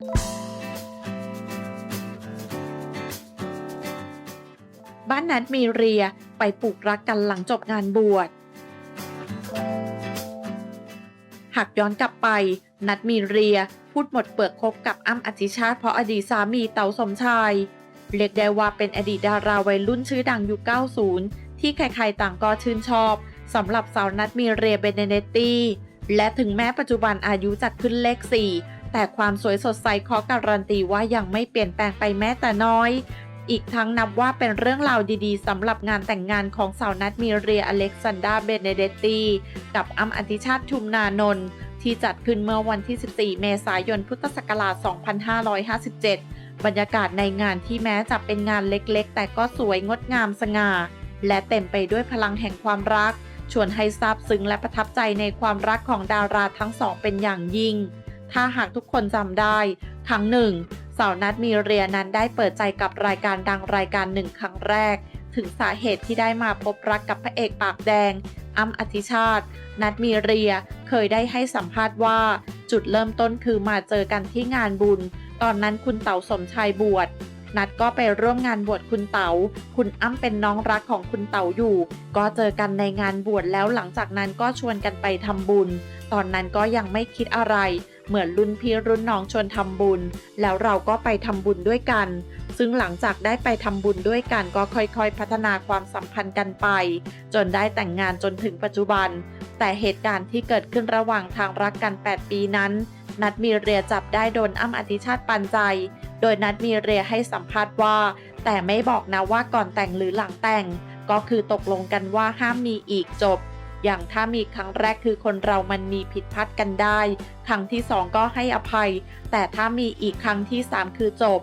บ้านนัดมีเรียไปปลูกรักกันหลังจบงานบวช หากย้อนกลับไป นัดมีเรียพูดหมดเปลือกคบกับอ้ำอธิชาติเพราะอดีตสามีเต๋าสมชาย เรียกได้ว่าเป็นอดีตดาราวัยรุ่นชื่อดังยุค 90 ที่ใครๆต่างก็ชื่นชอบสำหรับสาวนัดมีเรียเบเนเนตตี้ และถึงแม้ปัจจุบันอายุจัดขึ้นเลข 4 แต่ความสวยสดใสขอการันตีว่ายังไม่เปลี่ยนแปลงไปแม้แต่น้อย อีกทั้งนับว่าเป็นเรื่องราวดีๆสำหรับงานแต่งงานของสาวนัดมีเรียอเล็กซานดราเบเนเดตตีกับอ้ำอธิชาติชุมนานนท์ที่จัดขึ้นเมื่อวันที่ 14 เมษายนพุทธศักราช 2557 บรรยากาศในงานที่แม้จะเป็นงานเล็กๆ แต่ก็สวยงดงามสง่า และเต็มไปด้วยพลังแห่งความรัก ชวนให้ซาบซึ้งและประทับใจในความรักของดาราทั้งสองเป็นอย่างยิ่ง ถ้าหากทุกคนจำได้ ครั้งหนึ่ง สาวนัดมีเรียนั้นได้เปิดใจกับรายการดังรายการหนึ่งครั้งแรก ถึงสาเหตุที่ได้มาพบรักกับพระเอกปากแดงอ้ำอธิชาติ นัดมีเรียเคยได้ให้สัมภาษณ์ว่า จุดเริ่มต้นคือมาเจอกันที่งานบุญ ตอนนั้นคุณเต๋าสมชายบวชนัดก็ไปร่วมงานบวชคุณเต๋า คุณอ้ำเป็นน้องรักของคุณเต๋าอยู่ ก็เจอกันในงานบวชแล้วหลังจากนั้นก็ชวนกันไปทำบุญ ตอนนั้นก็ยังไม่คิดอะไร เหมือนรุ่นพี่รุ่นน้องชวนทำบุญ แล้วเราก็ไปทำบุญด้วยกัน ซึ่งหลังจากได้ไปทำบุญด้วยกันก็ค่อยๆ พัฒนาความสัมพันธ์กันไป จนได้แต่งงานจนถึงปัจจุบัน แต่เหตุการณ์ที่เกิดขึ้นระหว่างทางรักกัน 8 ปีนั้น นัดมีเรียจับได้โดนอ้ำอธิชาติปันใจ โดยนัดมีเรียให้สัมภาษณ์ว่า แต่ไม่บอกนะว่าก่อนแต่งหรือหลังแต่ง ก็คือตกลงกันว่าห้ามมีอีกจบ อย่างถ้ามีครั้งแรกคือคนเรามันมีผิดพลาดกันได้ ครั้งที่สองก็ให้อภัย แต่ถ้ามีอีกครั้งที่สามคือจบ